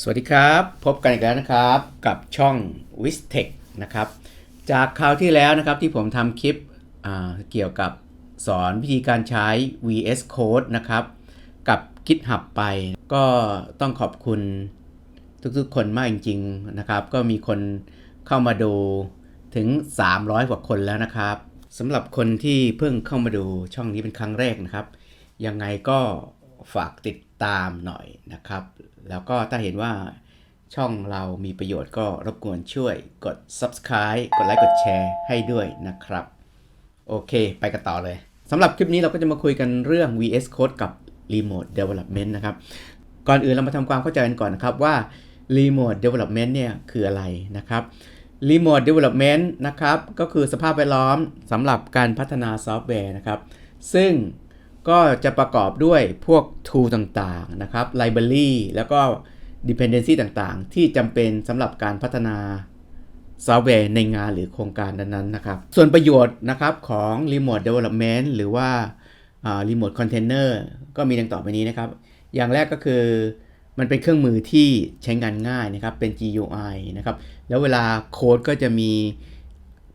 สวัสดีครับ พบกันอีกแล้วนะครับกับช่อง w i s t e c h นะครับ จากคราวที่แล้วนะครับที่ผมทำคลิปเกี่ยวกับสอนวิธีการใช้ VS Code นะครับ กับ GitHub ไป ก็ต้องขอบคุณทุกๆคนมากจริงๆนะครับ ก็มีคนเข้ามาดูถึง 300 กว่าคนแล้วนะครับสำหรับคนที่เพิ่งเข้ามาดูช่องนี้เป็นครั้งแรกนะครับ ยังไงก็ฝากติดตามหน่อยนะครับ แล้วก็ถ้าเห็นว่าช่องเรามีประโยชน์ก็รบกวนช่วยกด subscribe กดไลค์กดแชร์ให้ด้วยนะครับ โอเค ไปกันต่อเลยสำหรับคลิปนี้เราก็จะมาคุยกันเรื่อง VS Code กับ Remote Development นะครับ ก่อนอื่นเรามาทำความเข้าใจกันก่อนนะครับว่า Remote Development เนี่ยคืออะไรนะครับ Remote Development นะครับ ก็คือสภาพแวดล้อมสำหรับการพัฒนาซอฟต์แวร์นะครับ ซึ่ง ก็จะประกอบด้วยพวก tool ต่างๆ นะครับ library แล้วก็ dependency ต่างๆ ที่จำเป็นสำหรับการพัฒนาซอฟต์แวร์ในงานหรือโครงการนั้นๆนะครับ ส่วนประโยชน์นะครับของ remote development หรือว่า remote container ก็มีดังต่อไปนี้นะครับ อย่างแรกก็คือมันเป็นเครื่องมือที่ใช้งานง่ายนะครับ เป็น GUI นะครับ แล้วเวลาโค้ดก็จะมี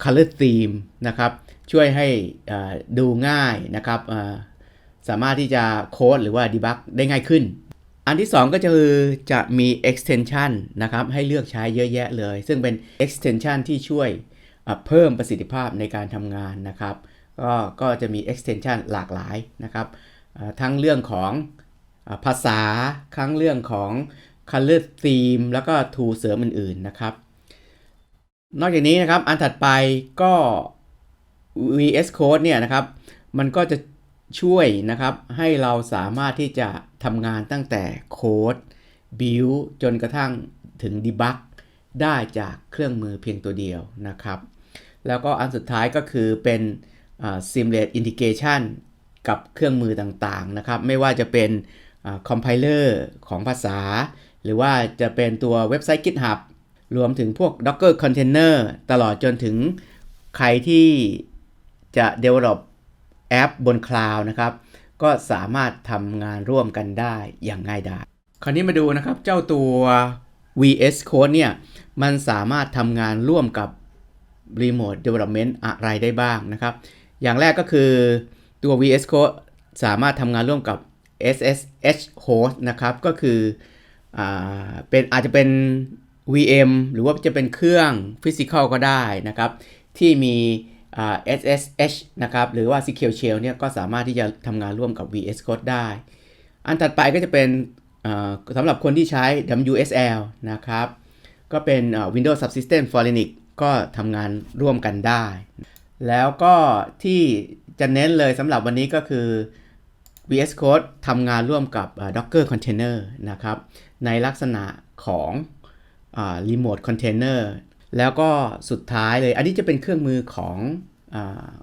color theme นะครับ ช่วยให้ดูง่ายนะครับ สามารถที่จะโค้ดหรือว่า debug ได้ง่ายขึ้น อันที่ 2 ก็คือจะมี extension นะครับให้เลือกใช้เยอะแยะเลย ซึ่งเป็น extension ที่ช่วยเพิ่มประสิทธิภาพในการทำงานนะครับ ก็ก็จะมี extension หลากหลายนะครับทั้งเรื่องของอภาษาทั้งเรื่องของ color theme แล้วก็ tool เสริมอื่นๆนะครับ นอกจากนี้นะครับอันถัดไปก็ VS Code เนี่ยนะครับ มันก็จะ ช่วยนะครับให้เราสามารถที่จะทำงานตั้งแต่โค้ด build จนกระทั่งถึง debug ได้จากเครื่องมือเพียงตัวเดียวนะครับ แล้วก็อันสุดท้ายก็คือเป็นอ่า seamless integration กับเครื่องมือต่างๆนะครับ ไม่ว่าจะเป็นคอมไพเลอร์ของภาษา หรือว่าจะเป็นตัวเว็บไซต์ GitHub รวมถึงพวก Docker Container ตลอดจนถึงใครที่จะ develop แอปบนคลาวด์นะครับ ก็สามารถทำงานร่วมกันได้อย่างง่ายดาย คราวนี้มาดูนะครับเจ้าตัว VS Code เนี่ย มันสามารถทำงานร่วมกับ Remote Development อะไรได้บ้างนะครับ อย่างแรกก็คือตัว VS Code สามารถทำงานร่วมกับ SSH host นะครับ ก็คืออาเป็นอาจจะเป็น VM หรือว่าจะเป็นเครื่อง Physical ก็ได้นะครับ ที่มีอ่า SSH นะครับหรือว่า SQL Shell เนี่ยก็สามารถที่จะทำงานร่วมกับ VS Code ได้ อันถัดไปก็จะเป็นสำหรับคนที่ใช้ WSL นะครับ ก็เป็น Windows Subsystem for Linux ก็ทำงานร่วมกันได้ แล้วก็ที่จะเน้นเลยสำหรับวันนี้ก็คือ VS Code ทำงานร่วมกับ Docker Container นะครับ ในลักษณะของ Remote Container แล้วก็สุดท้ายเลย อันนี้จะเป็นเครื่องมือของอ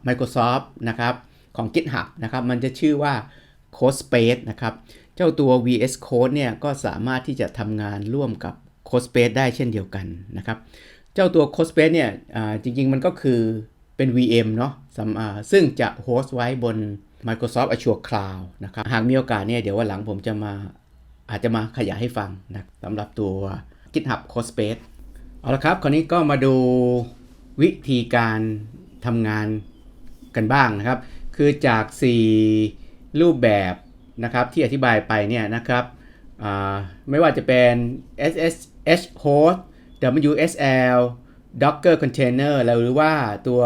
Microsoft นะครับของ GitHub นะครับ มันจะชื่อว่า CodeSpace นะครับ เจ้าตัว VS Code เนี่ยก็สามารถที่จะทำงานร่วมกับ CodeSpace ได้เช่นเดียวกันนะครับ เจ้าตัว CodeSpace เนี่ยจริง ๆ มันก็คือเป็น VM เนาะซึ่งจะโฮสต์ไว้บน Microsoft Azure Cloud นะครับ หากมีโอกาสเนี่ยเดี๋ยววันหลังผมจะมาอาจจะมาขยายให้ฟังนะสำหรับตัว GitHub CodeSpace เอาละครับคราวนี้ก็มาดูวิธีการทำงานกันบ้างนะครับ คือจาก 4 รูปแบบนะครับที่อธิบายไปเนี่ยนะครับไม่ว่าจะเป็น SSH host WSL Docker container แล้วหรือว่าตัว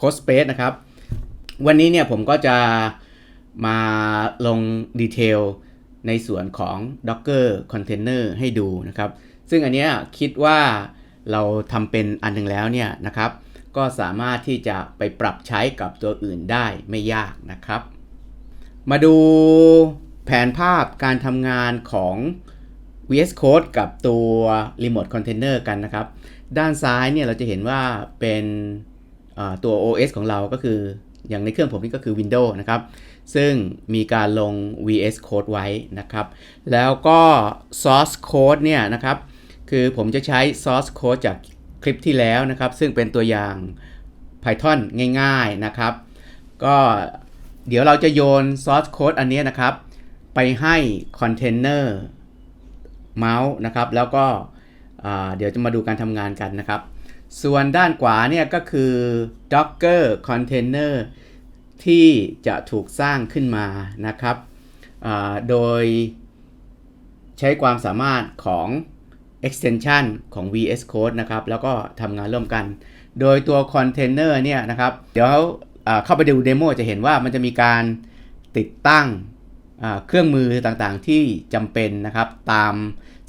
CodeSpace นะครับ วันนี้เนี่ยผมก็จะมาลงดีเทลในส่วนของ Docker Container ให้ดูนะครับ ซึ่งอันเนี้ยคิดว่า เราทำเป็นอันหนึ่งแล้วเนี่ยนะครับ ก็สามารถที่จะไปปรับใช้กับตัวอื่นได้ไม่ยากนะครับ มาดูแผนภาพการทำงานของ VS Code กับตัว Remote Container กันนะครับ ด้านซ้ายเนี่ยเราจะเห็นว่าเป็นตัว OS ของเราก็คืออย่างในเครื่องผมนี่ก็คือ Windows นะครับ ซึ่งมีการลง VS Code ไว้นะครับ แล้วก็ Source Code เนี่ยนะครับ คือผมจะใช้ Source Code จากคลิปที่แล้วนะครับ ซึ่งเป็นตัวอย่าง Python ง่าย ๆนะครับ ก็เดี๋ยวเราจะโยน Source Code อันนี้นะครับ ไปให้ Container เมาส์นะครับ แล้วก็เดี๋ยวจะมาดูการทำงานกันนะครับ ส่วนด้านขวาเนี่ยก็คือ Docker Container ที่จะถูกสร้างขึ้นมานะครับ โดยใช้ความสามารถของ extension ของ VS Code นะครับ แล้วก็ทำงานร่วมกัน โดยตัว container เนี่ยนะครับ เดี๋ยวอ่าเข้าไปดูเดโมจะเห็นว่ามันจะมีการติดตั้งเครื่องมือต่างๆที่จำเป็นนะครับ ตาม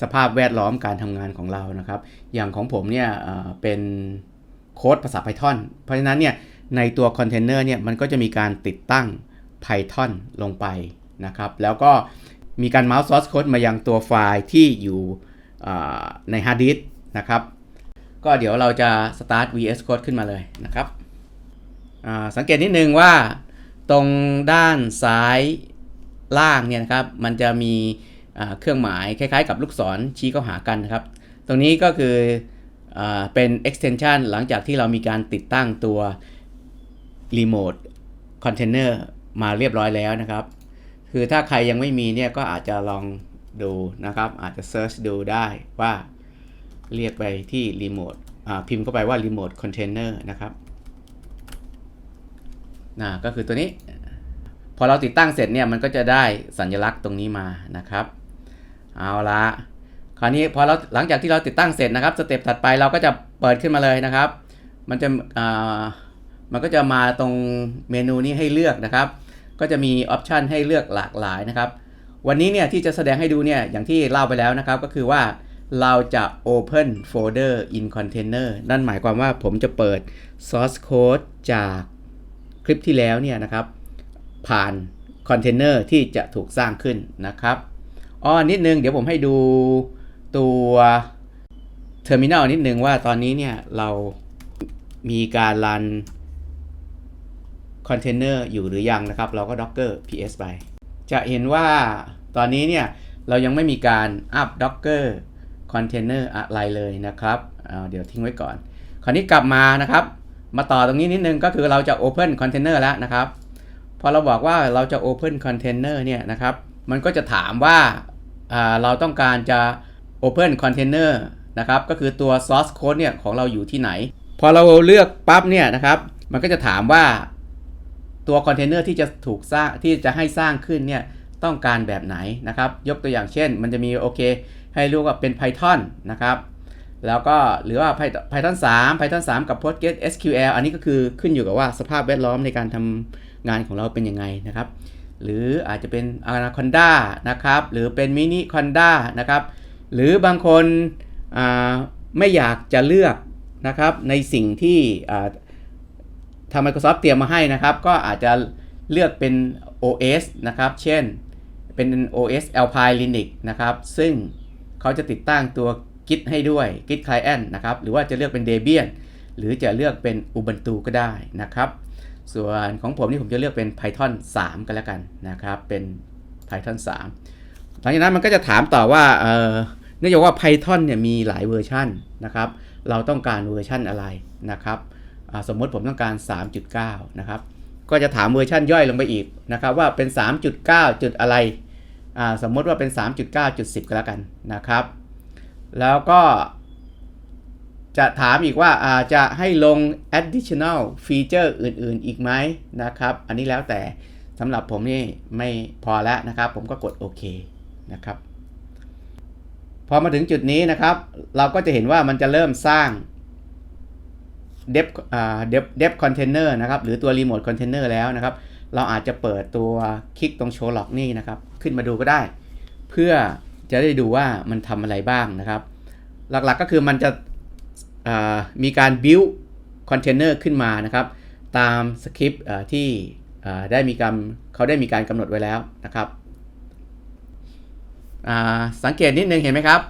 สภาพแวดล้อมการทำงานของเรานะครับ อย่างของผมเนี่ยเป็นโค้ดภาษา Python เพราะฉะนั้นเนี่ยในตัวคอนเทนเนอร์เนี่ยมันก็จะมีการติดตั้ง Python ลงไปนะครับ แล้วก็มีการ mouse source code มายังตัวไฟล์ที่อยู่ ใน hard disk นะครับ ก็เดี๋ยวเราจะ start VS Code ขึ้นมาเลยนะครับสังเกตนิดนึงว่าตรงด้านซ้ายล่างเนี่ยนะครับ มันจะมีเครื่องหมายคล้ายๆ กับลูกศรชี้เข้าหากันนะครับ ตรงนี้ก็คืออเป็น extension หลังจากที่เรามีการติดตั้งตัว remote container มาเรียบร้อยแล้วนะครับ คือถ้าใครยังไม่มีเนี่ยก็อาจจะลอง ดูนะครับ อาจจะ search ดูได้ว่าเรียกไปที่ remote อ่าพิมพ์เข้าไปว่า remote container นะครับนะก็คือตัวนี้ พอเราติดตั้งเสร็จเนี่ยมันก็จะได้สัญลักษณ์ตรงนี้มานะครับ เอาละคราวนี้พอเราหลังจากที่เราติดตั้งเสร็จนะครับสเต็ปถัดไปเราก็จะเปิดขึ้นมาเลยนะครับ มันจะมันก็จะมาตรงเมนูนี้ให้เลือกนะครับ ก็จะมีออปชันให้เลือกหลากหลายนะครับ วันนี้เนี่ยที่จะแสดงให้ดูเนี่ยอย่างที่เล่าไปแล้วนะครับก็คือว่าเราจะ Open Folder in Container นั่นหมายความว่าผมจะเปิด Source Code จากคลิปที่แล้วเนี่ยนะครับ ผ่านคอนเทนเนอร์ที่จะถูกสร้างขึ้นนะครับอ๋อนิดนึงเดี๋ยวผมให้ดูตัวเทอร์มินัลนิดนึงว่าตอนนี้เนี่ยเรามีการรันคอนเทนเนอร์อยู่หรือยังนะครับ เราก็ docker ps ไป จะเห็นว่าตอนนี้เนี่ยเรายังไม่มีการอัพ docker container อะไรเลยนะครับเเดี๋ยวทิ้งไว้ก่อน คราวนี้กลับมานะครับ มาต่อตรงนี้นิดนึงก็คือเราจะ open container แล้วนะครับ พอเราบอกว่าเราจะ open container เนี่ยนะครับ มันก็จะถามว่าอ่าเราต้องการจะ open container นะครับ ก็คือตัว source code เนี่ยของเราอยู่ที่ไหน พอเราเลือกปั๊บเนี่ยนะครับ มันก็จะถามว่า ตัวคอนเทนเนอร์ที่จะถูกสร้างที่จะให้สร้างขึ้นเนี่ยต้องการแบบไหนนะครับ ยกตัวอย่างเช่น มันจะมีโอเค ให้เรียกว่าเป็น Python นะครับแล้วก็หรือว่า Python 3 Python 3 กับ PostgreSQL อันนี้ก็คือขึ้นอยู่กับว่าสภาพแวดล้อมในการทำงานของเราเป็นยังไงนะครับ หรืออาจจะเป็น Anaconda นะครับ หรือเป็น Mini Conda นะครับ หรือบางคนไม่อยากจะเลือกนะครับในสิ่งที่าทาง Microsoft เตรียมมาให้นะครับ ก็อาจจะเลือกเป็น OS นะครับ เช่น เป็น OS Alpine Linux นะครับ ซึ่งเขาจะติดตั้งตัว Git ให้ด้วย Git Client นะครับ หรือว่าจะเลือกเป็น Debian หรือจะเลือกเป็น Ubuntu ก็ได้นะครับ ส่วนของผมนี่ผมจะเลือกเป็น Python 3 กันแล้วกันนะครับ เป็น Python 3 หลังจากนั้นมันก็จะถามต่อว่าเอ่อเนื่องจากว่า Python เนี่ยมีหลายเวอร์ชันนะครับ เราต้องการเวอร์ชันอะไรนะครับ สมมติผมต้องการ 3.9 นะครับ ก็จะถามเวอร์ชันย่อยลงไปอีกนะครับว่าเป็น 3.9 จุดอะไร สมมติว่าเป็น 3.9.10 ก็แล้วกันนะครับ แล้วก็จะถามอีกว่าอาจะให้ลง additional feature อื่น ๆ อีกไหมนะครับ อันนี้แล้วแต่สำหรับผมนี่ไม่พอแล้วนะครับ ผมก็กดโอเคนะครับ พอมาถึงจุดนี้นะครับ เราก็จะเห็นว่ามันจะเริ่มสร้าง dev อ่า dev dev container นะครับหรือตัว remote container แล้วนะครับ เราอาจจะเปิดตัวคลิกตรง show log นี่นะครับ ขึ้นมาดูก็ได้ เพื่อจะได้ดูว่ามันทำอะไรบ้างนะครับ หลักๆก็คือมันจะมีการ build container ขึ้นมานะครับ ตามสคริปต์ที่ได้มีการเขาได้มีการกำหนดไว้แล้วนะครับสังเกตนิดนึงเห็นไหมครับ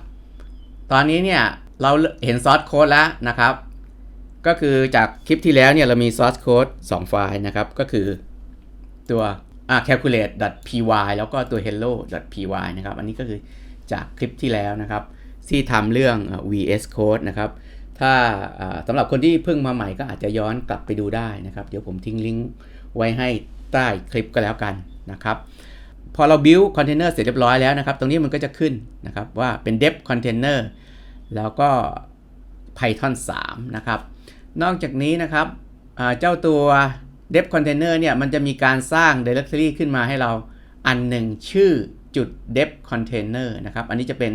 ตอนนี้เนี่ยเราเห็นซอสโค้ดแล้วนะครับ ก็คือจากคลิปที่แล้วเนี่ยเรามี source code 2 ไฟล์นะครับ ก็คือตัวอ่า calculate.py แล้วก็ตัว hello.py นะครับ อันนี้ก็คือจากคลิปที่แล้วนะครับ ที่ทำเรื่อง VS Code นะครับ ถ้าสำหรับคนที่เพิ่งมาใหม่ก็อาจจะย้อนกลับไปดูได้นะครับ เดี๋ยวผมทิ้งลิงก์ไว้ให้ใต้คลิปก็แล้วกันนะครับพอเรา build container เสร็จเรียบร้อยแล้วนะครับ ตรงนี้มันก็จะขึ้นนะครับว่าเป็น dep container แล้วก็ python 3 นะครับ นอกจากนี้นะครับเจ้าตัว dep container เนี่ยมันจะมีการสร้าง directory ขึ้นมาให้เราอันหนึ่งชื่อจุด dep container นะครับ อันนี้จะเป็น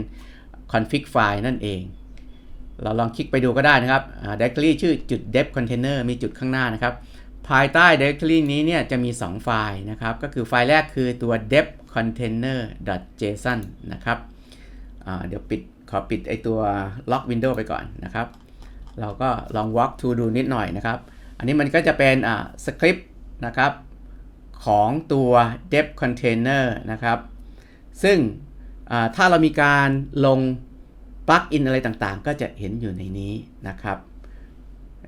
config file นั่นเอง เราลองคลิกไปดูก็ได้นะครับ directory ชื่อจุด dep container มีจุดข้างหน้านะครับ ภายใต้ directory นี้เนี่ยจะมี 2 ไฟล์นะครับ ก็คือไฟล์แรกคือตัว dep container json นะครับ เดี๋ยวปิดขอปิดไอตัว lock window ไปก่อนนะครับ เราก็ลอง walk to ดูนิดหน่อยนะครับ อันนี้มันก็จะเป็นสคริปต์นะครับของตัว dep container นะครับ ซึ่งถ้าเรามีการลงปลั๊กอินอะไรต่างๆ ก็จะเห็นอยู่ในนี้นะครับ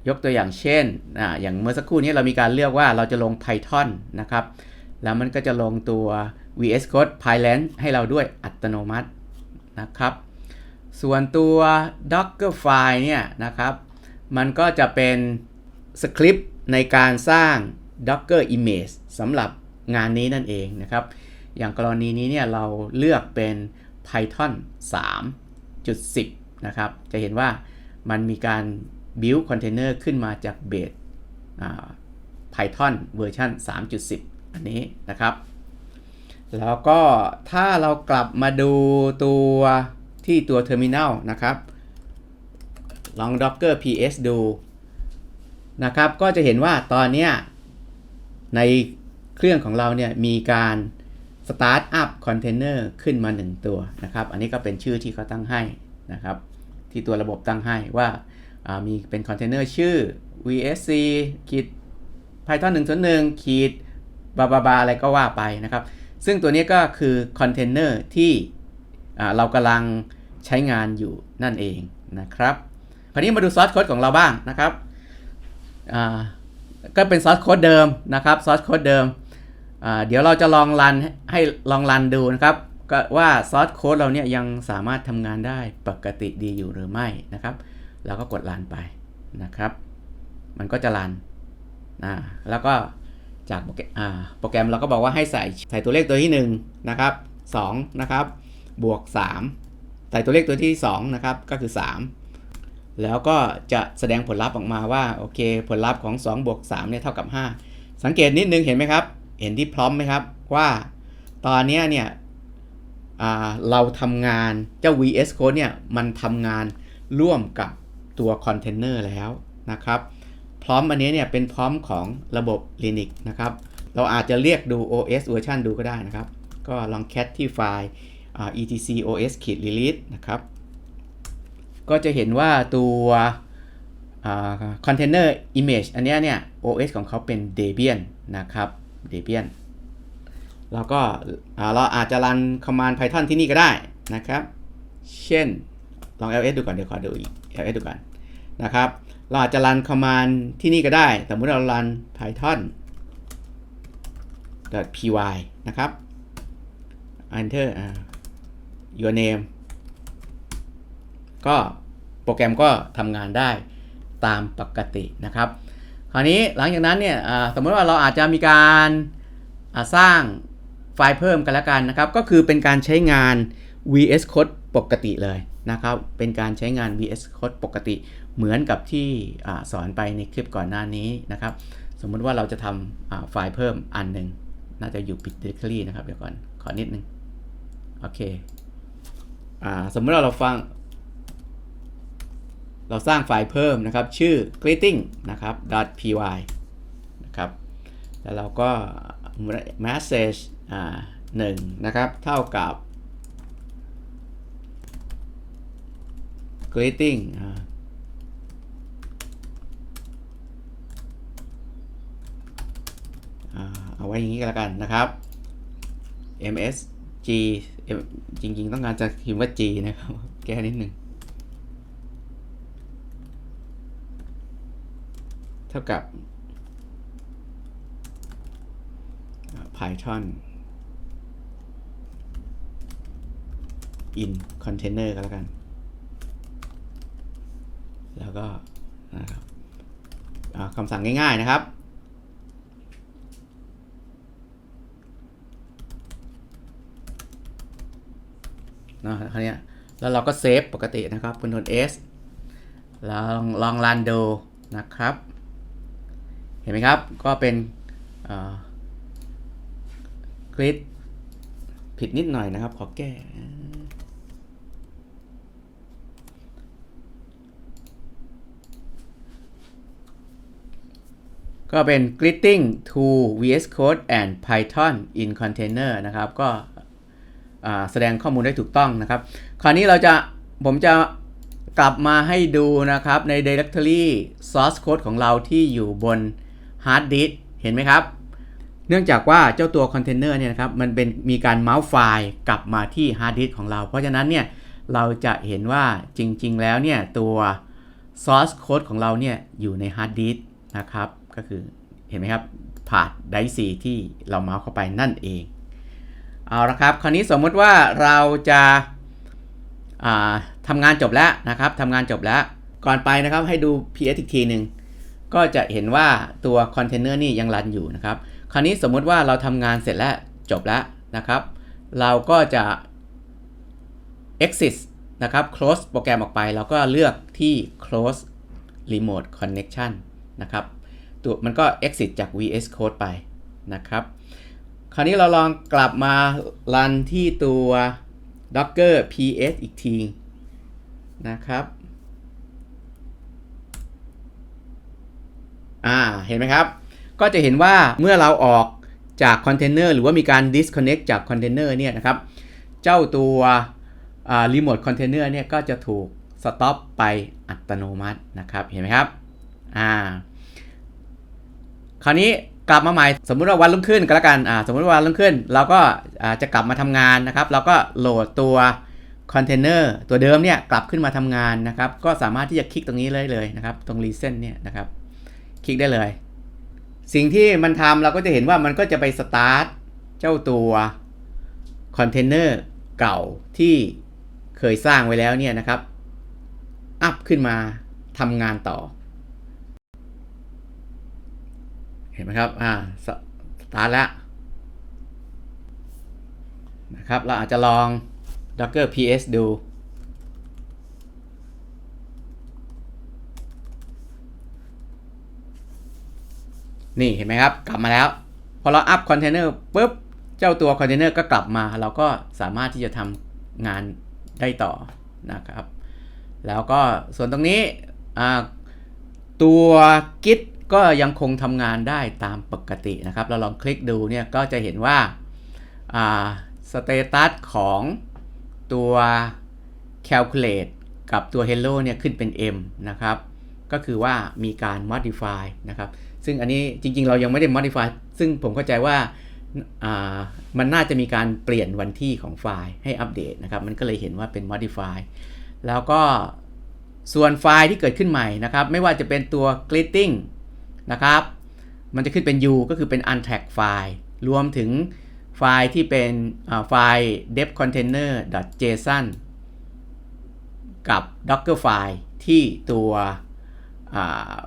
ยกตัวอย่างเช่นออย่างเมื่อสักครู่นี้เรามีการเลือกว่าเราจะลง Python นะครับ แล้วมันก็จะลงตัว VS Code Pyland ให้เราด้วยอัตโนมัตินะครับ ส่วนตัว Docker file เนี่ยนะครับ มันก็จะเป็นสคริปต์ในการสร้าง Docker image สำหรับงานนี้นั่นเองนะครับ อย่างกรณีนี้เนี่ยเราเลือกเป็น Python 3.10 นะครับ จะเห็นว่ามันมีการ build container ขึ้นมาจากเบส Python เวอร์ชัน3.10 อันนี้นะครับ แล้วก็ถ้าเรากลับมาดูตัว ที่ตัว terminal นะครับ ลอง docker ps ดูนะครับ ก็จะเห็นว่าตอนนี้ในเครื่องของเราเนี่ยมีการ start up container ขึ้นมา 1 ตัวนะครับ อันนี้ก็เป็นชื่อที่เขาตั้งให้นะครับ ที่ตัวระบบตั้งให้ว่าามีเป็นคอนเทนเนอร์ชื่อ vsc ขีด python 1.1ขีดบาบาบาอะไรก็ว่าไปนะครับ ซึ่งตัวนี้ก็คือคอนเทนเนอร์ที่ เรากำลังใช้งานอยู่นั่นเองนะครับคราวนี้มาดูซอสโค้ดของเราบ้างนะครับก็เป็นซอสโค้ดเดิมนะครับซอสโค้ดเดิม เดี๋ยวเราจะลองรันให้ลองรันดูนะครับก็ว่าซอสโค้ดเราเนี่ยยังสามารถทำงานได้ปกติดีอยู่หรือไม่นะครับเราก็กดรันไปนะครับ มันก็จะรันนะแล้วก็จากโปรแกรมอ่าโปรแกรมเราก็บอกว่าให้ใส่ใส่ตัวเลขตัวที่ 1 นะครับ 2 นะครับ บวก3ใส่ตัวเลขตัวที่ 2 นะครับ ก็คือ 3 แล้วก็จะแสดงผลลัพธ์ออกมาว่า โอเค ผลลัพธ์ของ 2 บวก3เนี่ยเท่ากับ 5 สังเกตนิดนึงเห็นไหมครับ เห็นที่พร้อมไหมครับ ว่าตอนนี้เนี่ยเราทำงานเจ้า VS Code เนี่ย มันทำงานร่วมกับตัวคอนเทนเนอร์แล้วนะครับ พร้อมอันนี้เนี่ยเป็นพร้อมของระบบ Linux นะครับ เราอาจจะเรียกดู OS เวอร์ชันดูก็ได้นะครับ ก็ลอง cat ที่ไฟล์ อ่า etc os release นะครับ ก็จะเห็นว่าตัวคอนเทนเนอร์ image อันนี้เนี่ย OS ของเขาเป็น Debian นะครับ Debian แล้วก็เราอาจจะรัน command Python ที่นี่ก็ได้นะครับ เช่น ลอง ls ดูก่อน เดี๋ยวขอดูอีก ls ดูก่อนนะครับ เราอาจจะรัน command ที่นี่ก็ได้ สมมติเรารัน python py นะครับ enter อ่า your name ก็โปรแกรมก็ทำงานได้ตามปกตินะครับ คราวนี้หลังจากนั้นเนี่ยสมมติว่าเราอาจจะมีการาสร้างไฟล์เพิ่มกันแล้วกันนะครับ ก็คือเป็นการใช้งาน VS Code ปกติเลยนะครับ เป็นการใช้งาน VS Code ปกติเหมือนกับที่อสอนไปในคลิปก่อนหน้านี้นะครับ สมมุติว่าเราจะทำไฟล์เพิ่มอันหนึ่งน่าจะอยู่ปิด directory นะครับเดี๋ยวก่อน ขอนิดนึง โอเค อ่าสมมติว่าเราฟัง เราสร้างไฟล์เพิ่มนะครับ ชื่อ greeting นะครับ .py นะครับ แล้วเราก็ message อ่าหนึ่งนะครับ เท่ากับ greeting อ่าเอาไว้อย่างนี้ก็แล้วกันนะครับ msg จริงๆ ต้องการจะพิมพ์ว่า g นะครับ แก้นิดหนึ่งเท่ากับ Python in container ก็แล้วกัน แล้วก็นะครับคำสั่งง่ายๆนะครับ นะคราวเนี้ยแล้วเราก็เซฟปกตินะครับค Ctrl S แล้วลองลองรันดูนะครับ เห็นไหมครับ ก็เป็นกริดผิดนิดหน่อยนะครับ ขอแก้ก็เป็น greeting to VS Code and Python in container นะครับ ก็ แสดงข้อมูลได้ถูกต้องนะครับ คราวนี้เราจะผมจะกลับมาให้ดูนะครับใน directory source code ของเราที่อยู่บน hard disk เห็นไหมครับ เนื่องจากว่าเจ้าตัวคอนเทนเนอร์เนี่ยนะครับมันเป็นมีการเมาส์ไฟล์กลับมาที่ฮาร์ดดิสของเรา เพราะฉะนั้นเนี่ยเราจะเห็นว่าจริง ๆ แล้วเนี่ยตัว source code ของเราเนี่ยอยู่ในฮาร์ดดิสนะครับ ก็คือเห็นไหมครับผ่านไดซีที่เราเมาส์เข้าไปนั่นเอง เอาละครับ คราวนี้สมมติว่าเราจะาทำงานจบแล้วนะครับทำงานจบแล้ว ก่อนไปนะครับให้ดู PS อีกทีหนึ่งก็จะเห็นว่าตัวคอนเทนเนอร์นี่ยังรันอยู่นะครับ คราวนี้สมมุติว่าเราทำงานเสร็จแล้วจบแล้วนะครับ เราก็จะ exit นะครับ close โปรแกรมออกไป เราก็เลือกที่ close remote connection นะครับตัวมันก็ exit จาก VS Code ไปนะครับ คราวนี้เราลองกลับมารันที่ตัว docker ps อีกทีนะครับอ่าเห็นไหมครับ ก็จะเห็นว่าเมื่อเราออกจากคอนเทนเนอร์หรือว่ามีการ disconnect จากคอนเทนเนอร์เนี่ยนะครับ เจ้าตัวรีโมทคอนเทนเนอร์เนี่ยก็จะถูกสต็อปไปอัตโนมัตินะครับ เห็นไหมครับ อ่า คราวนี้ กลับมาใหม่สมมุติว่าวันรุ่งขึ้นก็แล้วกันอ่าสมมุติว่าวันรุ่งขึ้น เราก็จะกลับมาทำงานนะครับ เราก็โหลดตัวคอนเทนเนอร์ตัวเดิมเนี่ยกลับขึ้นมาทำงานนะครับ ก็สามารถที่จะคลิกตรงนี้เลยเลยนะครับ ตรง recent เนี่ยนะครับ คลิกได้เลย สิ่งที่มันทำเราก็จะเห็นว่ามันก็จะไปสตาร์ทเจ้าตัวคอนเทนเนอร์เก่าที่เคยสร้างไว้แล้วเนี่ยนะครับ อัพขึ้นมาทำงานต่อ เห็นไหมครับ อ่า สตาร์ทแล้วนะครับ เราอาจจะลอง docker ps ดู นี่เห็นไหมครับ กลับมาแล้ว พอเราอัพคอนเทนเนอร์ปุ๊บ เจ้าตัวคอนเทนเนอร์ก็กลับมา เราก็สามารถที่จะทำงานได้ต่อนะครับ แล้วก็ส่วนตรงนี้ตัว Git ก็ยังคงทำงานได้ตามปกตินะครับ เราลองคลิกดูเนี่ยก็จะเห็นว่าสเตตัสของตัว calculate กับตัว hello เนี่ยขึ้นเป็น m นะครับ ก็คือว่ามีการ modify นะครับ ซึ่งอันนี้จริงๆ เรายังไม่ได้ modify ซึ่งผมเข้าใจว่ามันน่าจะมีการเปลี่ยนวันที่ของไฟล์ให้อัปเดตนะครับ มันก็เลยเห็นว่าเป็น modify แล้วก็ส่วนไฟล์ที่เกิดขึ้นใหม่นะครับ ไม่ว่าจะเป็นตัว greeting นะครับ มันจะขึ้นเป็น u ก็คือเป็น untrack ไฟล์รวมถึงไฟล์ที่เป็นไฟล์ dev container json กับ docker ไฟล์ที่ตัว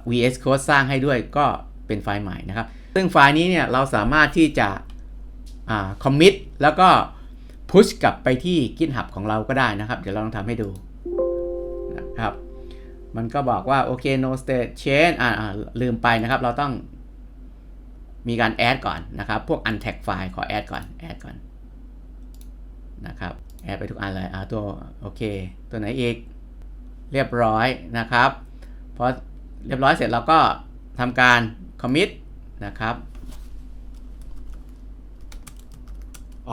VS Code สร้างให้ด้วยก็เป็นไฟล์ใหม่นะครับ ซึ่งไฟล์นี้เนี่ยเราสามารถที่จะคอมมิตแล้วก็พุชกลับไปที่ GitHub ของเราก็ได้นะครับ เดี๋ยวเราลองทำให้ดูนะครับ มันก็บอกว่าโอเค no state change อ่าลืมไปนะครับ เราต้องมีการแอดก่อนนะครับ พวก untag ไฟล์ขอแอดก่อนแอดก่อนนะครับแอดไปทุกอันเลยอ่าตัวโอเค ตัวไหนอีก เรียบร้อยนะครับ พอเรียบร้อยเสร็จเราก็ทำการ commit นะครับ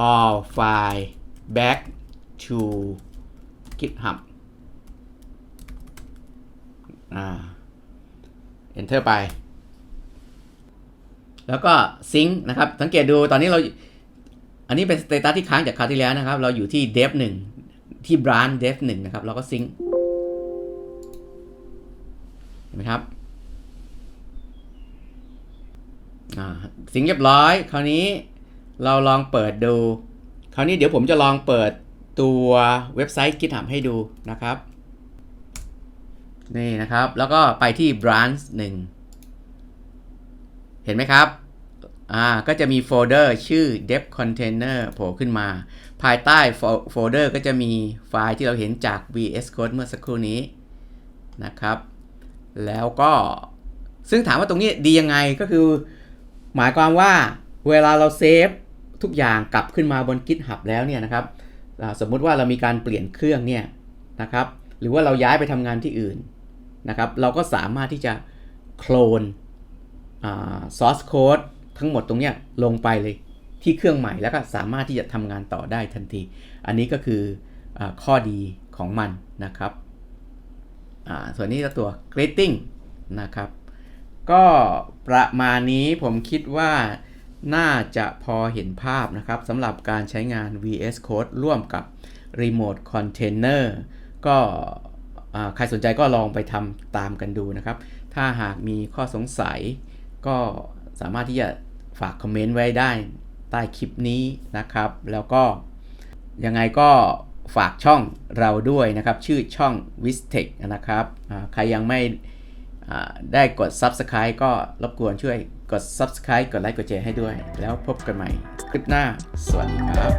all file back to github อ่า enter ไป แล้วก็ sync นะครับ สังเกตดูตอนนี้เรา อันนี้เป็นสเตตัสที่ค้างจากคราวที่แล้วนะครับ เราอยู่ที่ dev 1ที่ branch dev 1นะครับ เราก็ sync เห็นไหมครับสิงเรียบร้อย คราวนี้เราลองเปิดดู คราวนี้เดี๋ยวผมจะลองเปิดตัวเว็บไซต์ GitHub ให้ดูนะครับ นี่นะครับ แล้วก็ไปที่ branch 1 เห็นไหมครับ อ่า ก็จะมีโฟลเดอร์ชื่อ dev container โผล่ขึ้นมา ภายใต้โฟลเดอร์ก็จะมีไฟล์ที่เราเห็นจาก VS Code เมื่อสักครู่นี้นะครับ แล้วก็ซึ่งถามว่าตรงนี้ดียังไงก็คือ หมายความว่าเวลาเราเซฟทุกอย่างกลับขึ้นมาบน GitHub แล้วเนี่ยนะครับ สมมุติว่าเรามีการเปลี่ยนเครื่องเนี่ยนะครับ หรือว่าเราย้ายไปทำงานที่อื่น นะครับ เราก็สามารถที่จะโคลนซอสโค้ดทั้งหมดตรงเนี้ยลงไปเลยที่เครื่องใหม่แล้วก็สามารถที่จะทำงานต่อได้ทันที อันนี้ก็คืออข้อดีของมันนะครับส่วนนี้ก็ตัว grading นะครับ ก็ประมาณนี้ผมคิดว่าน่าจะพอเห็นภาพนะครับสำหรับการใช้งาน VS Code ร่วมกับ Remote Container ก็ ใครสนใจก็ลองไปทำตามกันดูนะครับ ถ้าหากมีข้อสงสัยก็สามารถที่จะฝากคอมเมนต์ไว้ได้ใต้คลิปนี้นะครับ แล้วก็ยังไงก็ฝากช่องเราด้วยนะครับ ชื่อช่อง w i s t e c h นะครับใครยังไม่ได้กด Subscribe ก็รบกวนช่วยกด Subscribe กดไลค์กดแชร์ให้ด้วย แล้วพบกันใหม่คลิปหน้า สวัสดีครับ